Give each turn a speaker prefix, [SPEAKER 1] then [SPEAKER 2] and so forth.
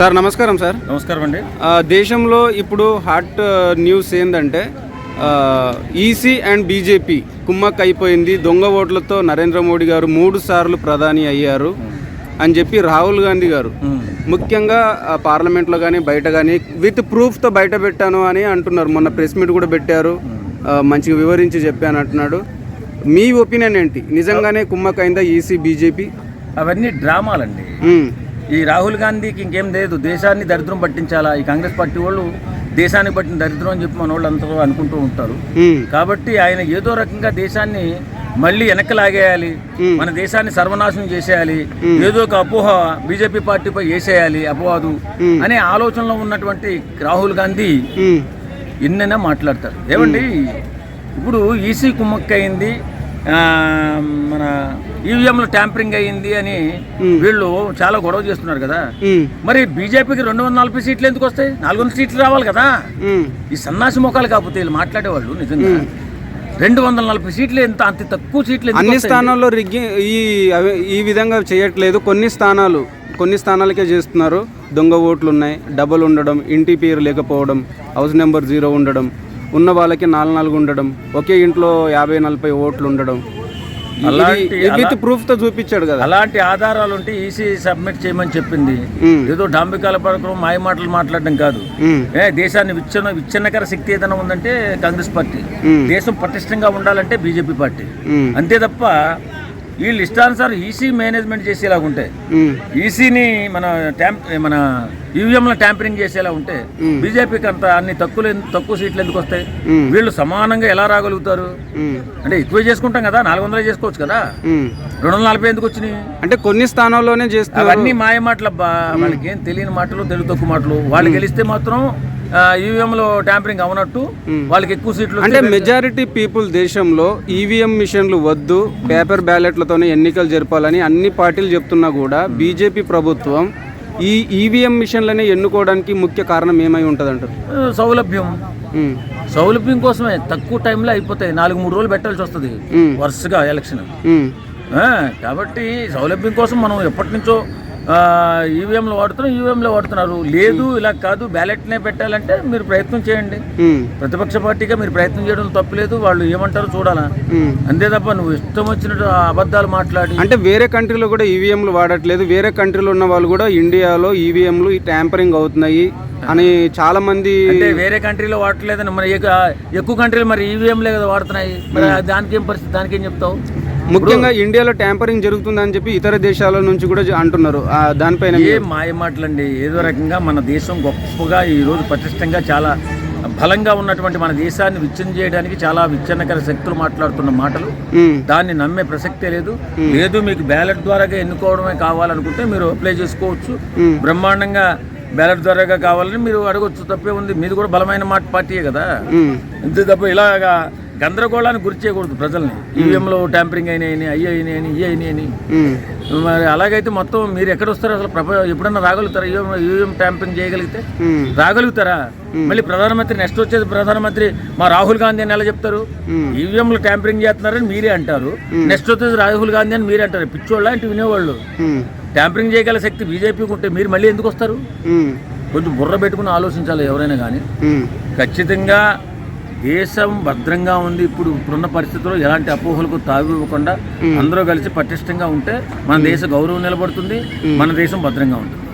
[SPEAKER 1] Sir నమస్కారం sir.
[SPEAKER 2] నమస్కారం అండి.
[SPEAKER 1] దేశంలో ఇప్పుడు హాట్ న్యూస్ ఏంటంటే ఈసీ అండ్ బీజేపీ కుమ్మక్ అయిపోయింది దొంగ ఓట్లతో నరేంద్ర మోడీ గారు మూడు సార్లు ప్రధాని అయ్యారు అని చెప్పి రాహుల్ గాంధీ గారు. ముఖ్యంగా పార్లమెంట్లో కానీ బయట కానీ విత్ ప్రూఫ్తో బయట పెట్టాను అని అంటున్నారు. మొన్న ప్రెస్ మీట్ కూడా పెట్టారు. మంచిగా వివరించి చెప్పాను అంటున్నాడు. మీ ఒపీనియన్ ఏంటి? నిజంగానే కుమ్మక్ అయిందా ఈసీ బీజేపీ
[SPEAKER 2] అవన్నీ డ్రామాలండి. ఈ రాహుల్ గాంధీకి ఇంకేం లేదు. దేశాన్ని దరిద్రం పట్టించాలా? ఈ కాంగ్రెస్ పార్టీ వాళ్ళు దేశాన్ని పట్టిన దరిద్రం అని చెప్పి మన వాళ్ళు అంతా అనుకుంటూ ఉంటారు. కాబట్టి ఆయన ఏదో రకంగా దేశాన్ని మళ్ళీ వెనక్కి లాగేయాలి మన దేశాన్ని సర్వనాశనం చేసేయాలి. ఏదో ఒక అపోహ బీజేపీ పార్టీపై వేసేయాలి. అపవాదు అనే ఆలోచనలో ఉన్నటువంటి రాహుల్ గాంధీ ఎన్నైనా మాట్లాడతారు. ఏమండి? ఇప్పుడు ఈసీ కుమ్మక్క అయింది ఆ, మన ఈవీఎంలో ట్యాంపరింగ్ అయ్యింది అని వీళ్ళు చాలా గొడవ చేస్తున్నారు కదా. మరి బీజేపీకి రెండు వందల నలభై సీట్లు ఎందుకు వస్తాయి? నాలుగు వందల సీట్లు రావాలి కదా. ఈ సన్నాసి మొఖాలు కాకపోతే వీళ్ళు మాట్లాడేవాళ్ళు నిజంగా. రెండు వందల నలభై సీట్లు ఎంత అంత తక్కువ సీట్లు
[SPEAKER 1] అన్ని? స్థానాల్లో రిగ్గి ఈ ఈ విధంగా చేయట్లేదు. కొన్ని స్థానాలు కొన్ని స్థానాలకే చేస్తున్నారు. దొంగ ఓట్లు ఉన్నాయి డబుల్ ఉండడం ఇంటి పేరు లేకపోవడం హౌస్ నెంబర్ జీరో ఉండడం ఉన్న వాళ్ళకి నాలుగు నాలుగు ఉండడం ఒకే ఇంట్లో యాభై నలభై ఓట్లు ఉండడం.
[SPEAKER 2] అలాంటి-
[SPEAKER 1] ప్రూఫ్తో చూపించాడు కదా.
[SPEAKER 2] అలాంటి ఆధారాలు ఉంటే ఈసీ సబ్మిట్ చేయమని చెప్పింది. ఏదో డాంబికాల పడకం మాయ మాటలు మాట్లాడడం కాదు. ఏ దేశాన్ని విచ్ఛిన్న విచ్ఛిన్నకర శక్తి ఏదైనా ఉందంటే కాంగ్రెస్ పార్టీ. దేశం పటిష్టంగా ఉండాలంటే బీజేపీ పార్టీ. అంతే తప్ప వీళ్ళు ఇష్టానుసారం ఈసీ మేనేజ్మెంట్ చేసేలాగా ఉంటే ఈసీని మన ట్యాంప్ మన ఈవీఎంలో ట్యాంపరింగ్ చేసేలా ఉంటే బీజేపీకి అంత అన్ని తక్కువ తక్కువ సీట్లు ఎందుకు వస్తాయి? వీళ్ళు సమానంగా ఎలా రాగలుగుతారు? అంటే ఎక్కువ చేసుకుంటాం కదా నాలుగు వందలు చేసుకోవచ్చు కదా. రెండు వందల నలభై ఎందుకు వచ్చినాయి?
[SPEAKER 1] అంటే కొన్ని స్థానాల్లోనే చేస్తున్నారు.
[SPEAKER 2] అవన్నీ మాయ మాటలబ్బా వాళ్ళకి ఏం తెలియని మాటలు తెలుగు తక్కువ మాటలు. వాళ్ళు గెలిస్తే మాత్రం ఈవీఎంలో ట్యాంపరింగ్ అవునట్టు వాళ్ళకి ఎక్కువ సీట్లు
[SPEAKER 1] అంటే మెజారిటీ పీపుల్ దేశంలో ఈవీఎం మిషన్లు వద్దు పేపర్ బ్యాలెట్లతోనే ఎన్నికలు జరపాలని అన్ని పార్టీలు చెప్తున్నా కూడా బీజేపీ ప్రభుత్వం ఈ ఈవీఎం మిషన్లని ఎన్నుకోవడానికి ముఖ్య కారణం ఏమై ఉంటుంది అంటారు
[SPEAKER 2] సౌలభ్యం. సౌలభ్యం కోసమే తక్కువ టైంలో అయిపోతాయి. నాలుగు మూడు రోజులు పెట్టాల్సి వస్తుంది. వరుసగా ఎలక్షన్. కాబట్టి సౌలభ్యం కోసం మనం ఎప్పటి నుంచో ఈవీఎంలు వాడుతున్నాం ఈవీఎంలో వాడుతున్నారు. లేదు ఇలా కాదు బ్యాలెట్నే పెట్టాలంటే మీరు ప్రయత్నం చేయండి. ప్రతిపక్ష పార్టీగా మీరు ప్రయత్నం చేయడం తప్పులేదు వాళ్ళు ఏమంటారో చూడాలా. అంతే తప్ప నువ్వు ఇష్టం వచ్చినట్టు అబద్ధాలు మాట్లాడి.
[SPEAKER 1] అంటే వేరే కంట్రీలో కూడా ఈవీఎంలు వాడట్లేదు. వేరే కంట్రీలో ఉన్న వాళ్ళు కూడా ఇండియాలో ఈవీఎంలు ట్యాంపరింగ్ అవుతున్నాయి అని చాలా మంది
[SPEAKER 2] అంటే వేరే కంట్రీలో వాడట్లేదని మరి ఎక్క- ఎక్కువ కంట్రీలు మరి ఈవీఎంలే కదా వాడుతున్నాయి. మరి దానికి ఏం పరిస్థితి? దానికి ఏం చెప్తావు?
[SPEAKER 1] ముఖ్యంగా ఇండియాలో ట్యాంపరింగ్ జరుగుతుందని చెప్పి ఇతర దేశాల నుంచి కూడా అంటున్నారు. దానిపైన
[SPEAKER 2] ఏ మాయ మాటలండి. ఏదో రకంగా మన దేశం గొప్పగా ఈ రోజు పటిష్టంగా చాలా బలంగా ఉన్నటువంటి మన దేశాన్ని విచ్ఛిన్నం చేయడానికి చాలా విచ్ఛిన్నకర శక్తులు మాట్లాడుతున్న మాటలు. దాన్ని నమ్మే ప్రసక్తే లేదు. లేదు మీకు బ్యాలెట్ ద్వారాగా ఎన్నుకోవడమే కావాలనుకుంటే మీరు అప్లై చేసుకోవచ్చు. బ్రహ్మాండంగా బ్యాలెట్ ద్వారాగా కావాలని మీరు అడగొచ్చు తప్పే ఉంది. మీది కూడా బలమైన మాట పార్టీయే కదా. అంతే తప్ప ఇలాగా గందరగోళానికి గురి చేయకూడదు ప్రజల్ని. ఈవీఎంలో ట్యాంపరింగ్ అయినాయని అయ్యి అయినాయని ఇవి అయినాయని. మరి అలాగైతే మొత్తం మీరు ఎక్కడ వస్తారు అసలు ప్రప ఎప్పుడన్నా రాగలుగుతారా? ఈవీఎం ఈవీఎం ట్యాంపరింగ్ చేయగలిగితే? రాగలుగుతారా? మళ్ళీ ప్రధానమంత్రి నెక్స్ట్ వచ్చేది ప్రధానమంత్రి మా రాహుల్ గాంధీ అని ఎలా చెప్తారు. ఈవీఎంలు ట్యాంపరింగ్ చేస్తున్నారని మీరే అంటారు. నెక్స్ట్ వచ్చేది రాహుల్ గాంధీ అని మీరే అంటారు. పిచ్చోళ్ళ అంటే వినేవాళ్ళు. ట్యాంపరింగ్ చేయగల శక్తి బీజేపీకి ఉంటే మీరు మళ్ళీ ఎందుకు వస్తారు? కొంచెం బుర్ర పెట్టుకుని ఆలోచించాలి ఎవరైనా కానీ. ఖచ్చితంగా దేశం భద్రంగా ఉంది. ఇప్పుడు ఇప్పుడున్న పరిస్థితుల్లో ఎలాంటి అపోహలకు తావి ఇవ్వకుండా అందరూ కలిసి పటిష్టంగా ఉంటే మన దేశ గౌరవం నిలబడుతుంది మన దేశం భద్రంగా ఉంటుంది.